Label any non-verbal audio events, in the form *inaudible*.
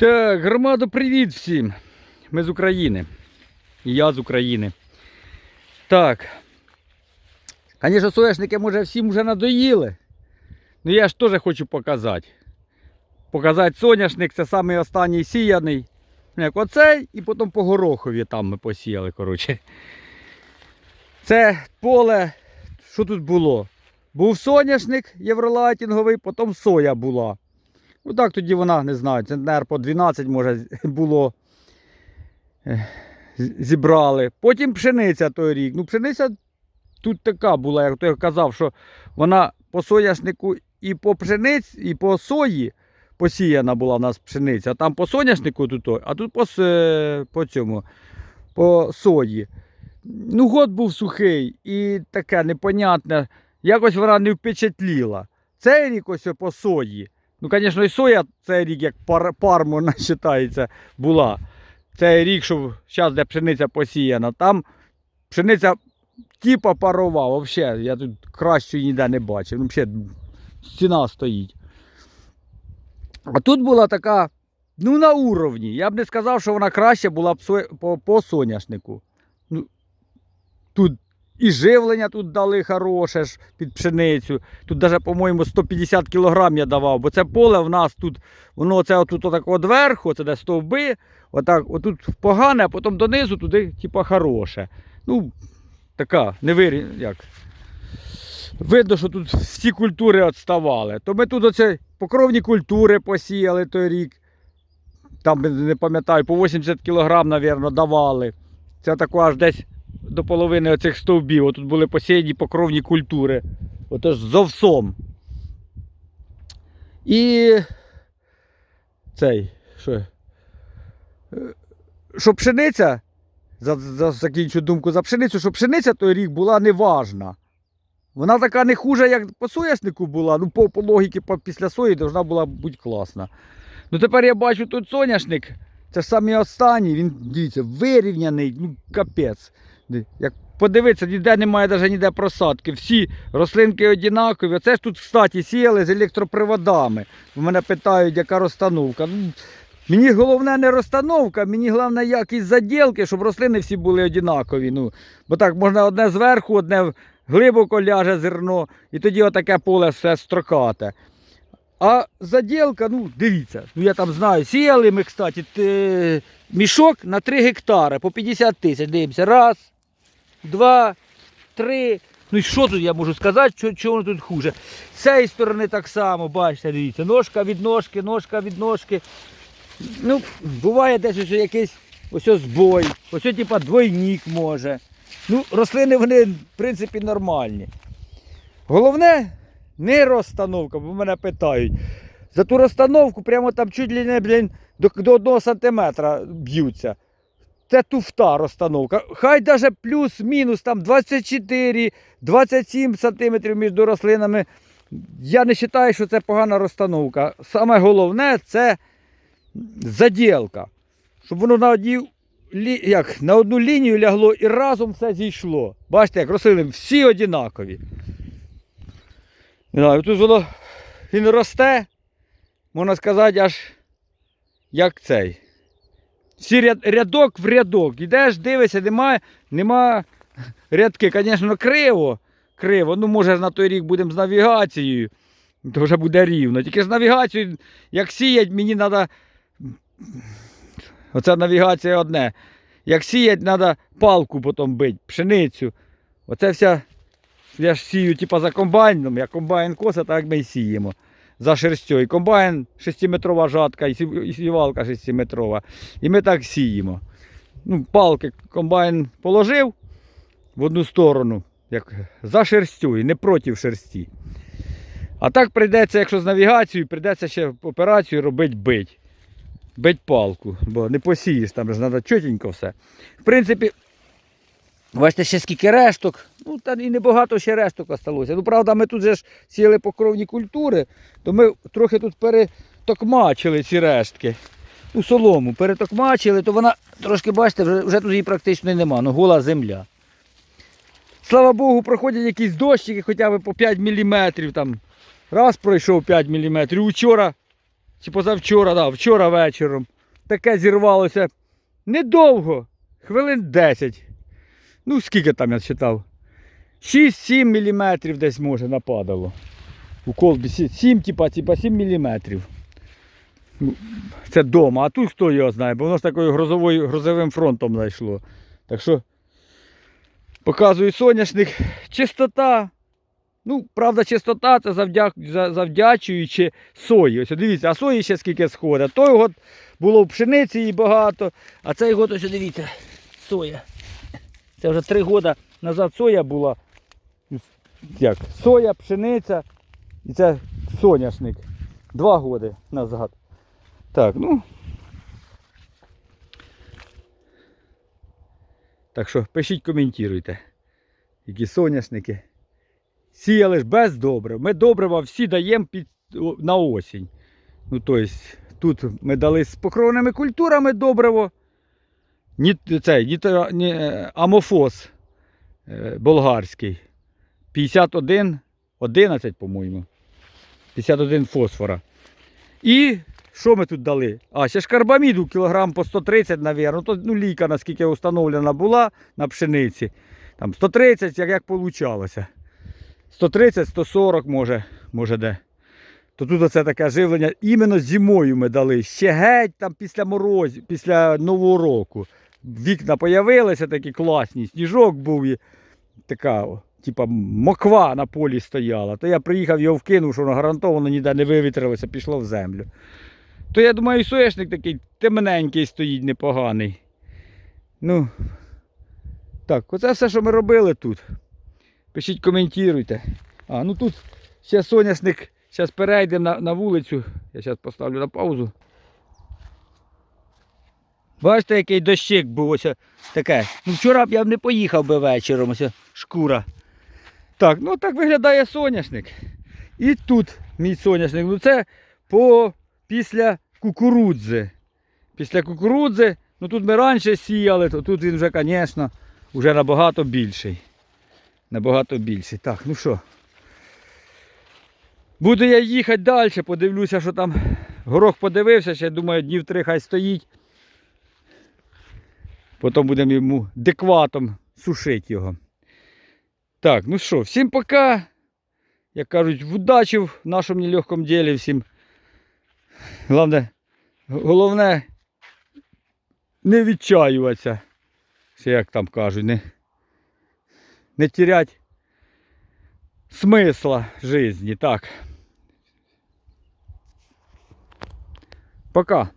Так, громада, привіт всім. Ми з України. І я з України. Так. Звісно, соняшники, може, всім вже надоїли. Ну я ж теж хочу показати. Показати соняшник, це самий останній сіяний. Як оцей, і потім по горохові там ми посіяли, коротше. Це поле, що тут було? Був соняшник євролайтінговий, потім соя була. Ну так тоді вона, не знаю, центнер по 12 може було. Зібрали. Потім пшениця той рік. Ну, пшениця тут така була, як той казав, що вона по соняшнику і по пшениці, і по сої посіяна була в нас пшениця. Там по соняшнику тут, а тут по, по цьому, по сої. Ну, год був сухий і таке непонятне. Якось вона не впечатліла. Цей рік ось по сої. Ну, звісно, і соя цей рік, як пар, пармо *laughs* вважається, була. Цей рік, що зараз де пшениця посіяна, там пшениця типа парова. Взагалі, я тут кращої ніде не бачив. Ну, взагалі, стіна стоїть. А тут була така, ну, на уровні. Я б не сказав, що вона краще була б по, по соняшнику. Ну, тут і живлення тут дали хороше ж під пшеницю. Тут навіть, по-моєму, 150 кг я давав, бо це поле в нас тут, воно це отут отак от верху, це де стовби, отак, отут погане, а потім донизу туди, типа, хороше. Ну, така, не вирі, як. Видно, що тут всі культури відставали. То ми тут оце покровні культури посіяли той рік. Там, не пам'ятаю, по 80 кг, мабуть, давали. Це тако аж десь до половини оцих стовбів. Отут були посіяні покровні культури. Отож з овсом. І цей, що? Е, Що пшениця, за, за, закінчу думку за пшеницю, що пшениця той рік була неважна. Вона така не хуже, як по соняшнику була. Ну, по, по логіки по, після сої должна була бути класна. Ну тепер я бачу тут соняшник. Це ж самий останній, він дивіться, вирівняний, ну капець. Як подивитися, ніде немає навіть ніде просадки. Всі рослинки однакові. Оце ж тут, кстати, сіяли з електроприводами. У мене питають, яка розстановка. Ну, мені головне не розстановка, мені головне якість заділки, щоб рослини всі були однакові. Ну, бо так можна одне зверху, одне глибоко ляже зерно, і тоді отаке поле все строкате. А заділка, ну дивіться, ну я там знаю, сіяли ми, кстати, мішок на 3 гектари по 50 тисяч. Дивимося. Раз, два, три. Ну і що тут я можу сказати, що, що воно тут хуже? З цієї сторони так само, бачите, дивіться, ножка від ножки, ножка від ножки. Ну, буває десь ось якийсь ось збой, ось ось, типа двойник може. Ну, рослини вони, в принципі, нормальні. Головне, не розстановка, бо мене питають. За ту розстановку прямо там чуть ли не блін, до, до 1 сантиметра б'ються. Це туфта розстановка. Хай навіть плюс-мінус там 24-27 сантиметрів між рослинами. Я не вважаю, що це погана розстановка. Саме головне це заділка. Щоб воно на одній як, на одну лінію лягло і разом все зійшло. Бачите, як рослини всі однакові. Не знаю, тут воно він росте, можна сказати, аж як цей. Всі ряд, рядок в рядок. Ідеш, дивишся, немає, нема рядки. Звісно, криво. Криво. Ну, може, на той рік будемо з навігацією. То вже буде рівно. Тільки з навігацією, як сіять, мені треба. Оце навігація одне. Як сіять, треба палку потім бити, пшеницю. Оце вся. Я ж сію типа за комбайном, як комбайн коса, так ми і сіємо. За шерстю. І комбайн 6-метрова жатка, і сівалка 6-метрова. І ми так сіємо. Ну, палки комбайн положив в одну сторону, як за шерстю і не проти шерсті. А так прийдеться, якщо з навігацією, прийдеться ще операцію робити бить. Бить палку, бо не посієш, там ж треба чотенько все. В принципі, бачите, ще скільки решток. Ну, та і небагато ще решток осталося. Ну, правда, ми тут же ж сіяли покровні культури, то ми трохи тут перетокмачили ці рештки. У солому перетокмачили, то вона трошки, бачите, вже, вже тут її практично нема, ну гола земля. Слава Богу, проходять якісь дощики хоча б по 5 мм. Там. Раз пройшов 5 мм. Учора чи позавчора, да, вчора вечором. Таке зірвалося недовго, хвилин 10. Ну, скільки там я читав? 6-7 мм десь може нападало. У колбі 7, типа, типа 7 мм. Це дома, а тут хто його знає, бо воно ж такою грозовою, грозовим фронтом зайшло. Так що показую соняшник. Чистота. Ну, правда, чистота це завдячуючи сої. Ось дивіться, а сої ще скільки сходить. Той год було в пшениці і багато, а цей год ось дивіться, соя. Це вже три роки назад соя була. Як? Соя, пшениця і це соняшник. Два роки назад. Так, ну. Так що пишіть, коментуйте. Які соняшники. Сіяли ж без добрив. Ми добрива всі даємо під, на осінь. Ну, тобто, тут ми дали з покровними культурами добриво. Ні, цей, ні, ні, е, амофос е, болгарський. 51, 11, по-моєму. 51 фосфора. І що ми тут дали? А, ще ж карбаміду кілограм по 130, навірно. То, ну, ліка, наскільки встановлена була на пшениці. Там 130, як, як получалося. 130, 140 може, може де. То тут оце таке живлення. Іменно зимою ми дали. Ще геть там після морозів, після Нового року. Вікна появилися такі класні, сніжок був і така, типа моква на полі стояла. То я приїхав його вкинув, що воно гарантовано ніде не вивітрилося, пішло в землю. То я думаю, соєшник такий темненький стоїть, непоганий. Ну, так, оце все, що ми робили тут. Пишіть, коментуйте. А, ну тут ще соняшник. Зараз перейдемо на, на вулицю. Я зараз поставлю на паузу. Бачите, який дощик був ось таке. Ну вчора б я б не поїхав би вечором, ось шкура. Так, ну так виглядає соняшник. І тут мій соняшник. Ну це по після кукурудзи. Після кукурудзи, ну тут ми раніше сіяли, то тут він вже, звісно, вже набагато більший. Набагато більший. Так, ну що. Буду я їхати далі, подивлюся, що там горох подивився, ще думаю, днів три хай стоїть. Потім будемо йому декватом сушити його. Так, ну що, всім пока. Як кажуть, в удачі в нашому нелегкому ділі всім. Головне, головне не відчаюватися. Ще як там кажуть, не, не терять смисла житті. Так. Пока.